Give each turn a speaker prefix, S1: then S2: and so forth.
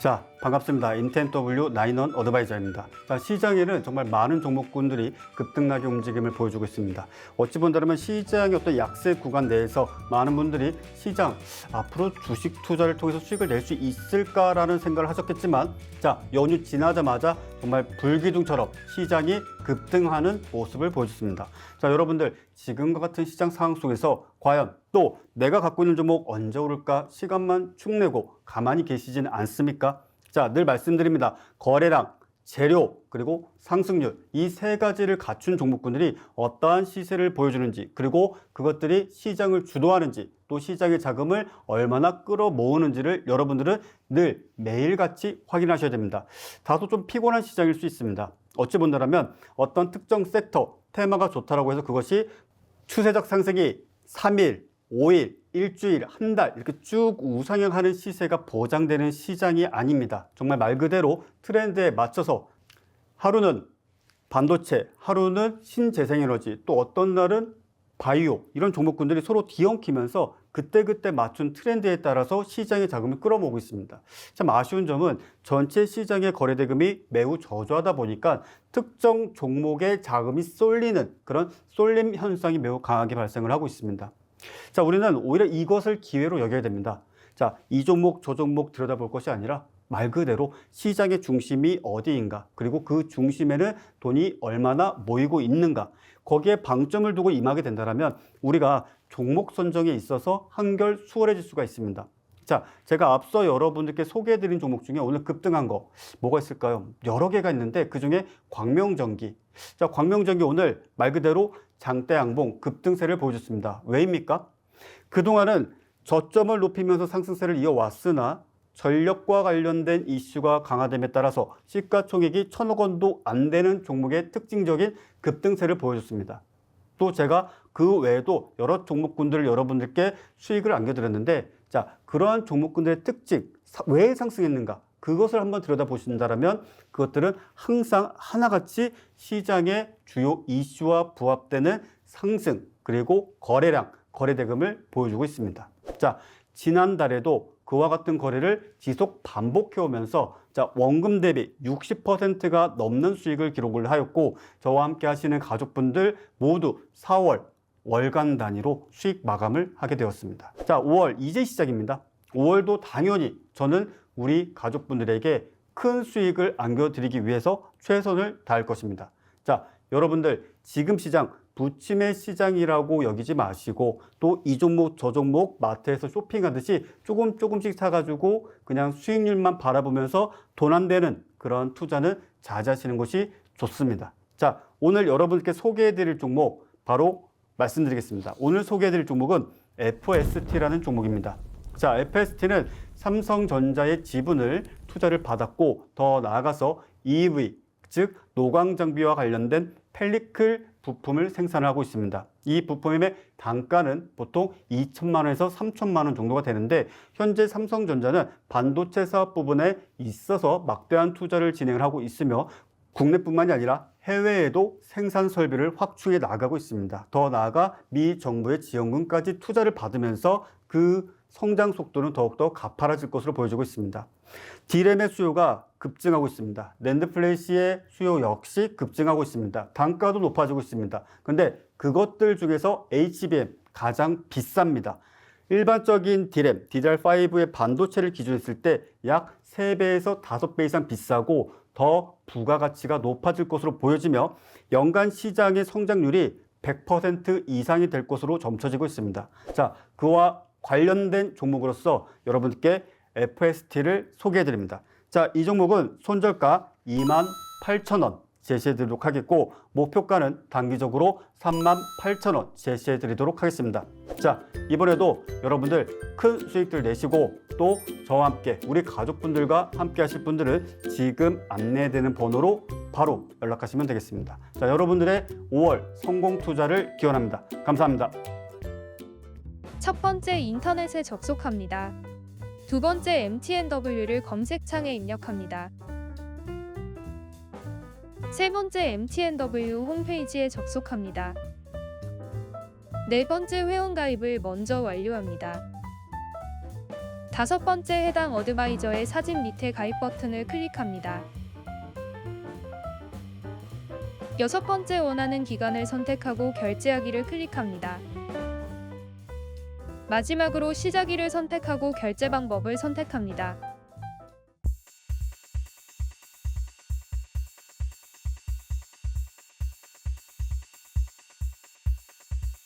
S1: 자, 반갑습니다. 인텐W 나인원 어드바이저입니다. 자, 시장에는 정말 많은 종목군들이 급등락의 움직임을 보여주고 있습니다. 어찌 본다면 시장의 어떤 약세 구간 내에서 많은 분들이 시장 앞으로 주식 투자를 통해서 수익을 낼 수 있을까라는 생각을 하셨겠지만 자, 연휴 지나자마자 정말 불기둥처럼 시장이 급등하는 모습을 보여줬습니다. 자, 여러분들 지금과 같은 시장 상황 속에서 과연 또 내가 갖고 있는 종목 언제 오를까 시간만 축내고 가만히 계시지는 않습니까? 자, 늘 말씀드립니다. 거래량, 재료, 그리고 상승률 이 세 가지를 갖춘 종목군들이 어떠한 시세를 보여주는지 그리고 그것들이 시장을 주도하는지 또 시장의 자금을 얼마나 끌어모으는지를 여러분들은 늘 매일같이 확인하셔야 됩니다. 다소 좀 피곤한 시장일 수 있습니다. 어찌 본다면 어떤 특정 섹터 테마가 좋다라고 해서 그것이 추세적 상승이 3일, 5일, 일주일, 한 달 이렇게 쭉 우상향하는 시세가 보장되는 시장이 아닙니다. 정말 말 그대로 트렌드에 맞춰서 하루는 반도체, 하루는 신재생에너지, 또 어떤 날은 바이오 이런 종목군들이 서로 뒤엉키면서 그때그때 맞춘 트렌드에 따라서 시장의 자금을 끌어모으고 있습니다. 참 아쉬운 점은 전체 시장의 거래 대금이 매우 저조하다 보니까 특정 종목의 자금이 쏠리는 그런 쏠림 현상이 매우 강하게 발생을 하고 있습니다. 자, 우리는 오히려 이것을 기회로 여겨야 됩니다. 자, 이 종목, 저 종목 들여다볼 것이 아니라 말 그대로 시장의 중심이 어디인가, 그리고 그 중심에는 돈이 얼마나 모이고 있는가, 거기에 방점을 두고 임하게 된다면 우리가 종목 선정에 있어서 한결 수월해질 수가 있습니다. 자, 제가 앞서 여러분들께 소개해드린 종목 중에 오늘 급등한 거 뭐가 있을까요? 여러 개가 있는데 그 중에 광명전기. 자, 광명전기 오늘 말 그대로 장대 양봉 급등세를 보여줬습니다. 왜입니까? 그동안은 저점을 높이면서 상승세를 이어왔으나 전력과 관련된 이슈가 강화됨에 따라서 시가총액이 천억 원도 안 되는 종목의 특징적인 급등세를 보여줬습니다. 또 제가 그 외에도 여러 종목군들을 여러분들께 수익을 안겨드렸는데 자 그러한 종목군들의 특징 사- 왜 상승했는가 그것을 한번 들여다보신다면 그것들은 항상 하나같이 시장의 주요 이슈와 부합되는 상승 그리고 거래량 거래 대금을 보여주고 있습니다. 자 지난달에도 그와 같은 거래를 지속 반복해 오면서 자 원금 대비 60%가 넘는 수익을 기록을 하였고 저와 함께 하시는 가족분들 모두 4월 월간 단위로 수익 마감을 하게 되었습니다. 자 5월 이제 시작입니다. 5월도 당연히 저는 우리 가족분들에게 큰 수익을 안겨드리기 위해서 최선을 다할 것입니다. 자 여러분들 지금 시장 부침의 시장이라고 여기지 마시고 또 이 종목 저 종목 마트에서 쇼핑하듯이 조금 조금씩 사가지고 그냥 수익률만 바라보면서 돈 안 되는 그런 투자는 자제하시는 것이 좋습니다. 자 오늘 여러분께 소개해드릴 종목 바로 말씀드리겠습니다. 오늘 소개해드릴 종목은 FST라는 종목입니다. 자 FST는 삼성전자의 지분을 투자를 받았고 더 나아가서 EV 즉 노광 장비와 관련된 펠리클 부품을 생산하고 있습니다. 이 부품의 단가는 보통 2천만 원에서 3천만 원 정도가 되는데 현재 삼성전자는 반도체 사업 부분에 있어서 막대한 투자를 진행을 하고 있으며 국내뿐만이 아니라 해외에도 생산 설비를 확충해 나가고 있습니다. 더 나아가 미 정부의 지원금까지 투자를 받으면서 그 성장 속도는 더욱더 가파라질 것으로 보여지고 있습니다. 디램의 수요가 급증하고 있습니다. 랜드 플래시의 수요 역시 급증하고 있습니다. 단가도 높아지고 있습니다. 근데 그것들 중에서 HBM 가장 비쌉니다. 일반적인 디램, DDR5의 반도체를 기준했을 때 약 3배에서 5배 이상 비싸고 더 부가가치가 높아질 것으로 보여지며 연간 시장의 성장률이 100% 이상이 될 것으로 점쳐지고 있습니다. 자, 그와 관련된 종목으로서 여러분께 FST를 소개해 드립니다. 자, 이 종목은 손절가 2만 8천 원 제시해 드리도록 하겠고 목표가는 단기적으로 3만 8천 원 제시해 드리도록 하겠습니다. 자, 이번에도 여러분들 큰 수익들 내시고 또 저와 함께 우리 가족분들과 함께 하실 분들은 지금 안내되는 번호로 바로 연락하시면 되겠습니다. 자, 여러분들의 5월 성공 투자를 기원합니다. 감사합니다.
S2: 첫 번째 인터넷에 접속합니다. 두 번째 MTNW를 검색창에 입력합니다. 세 번째 MTNW 홈페이지에 접속합니다. 네 번째 회원가입을 먼저 완료합니다. 다섯 번째 해당 어드바이저의 사진 밑에 가입 버튼을 클릭합니다. 여섯 번째 원하는 기간을 선택하고 결제하기를 클릭합니다. 마지막으로 시작일을 선택하고 결제 방법을 선택합니다.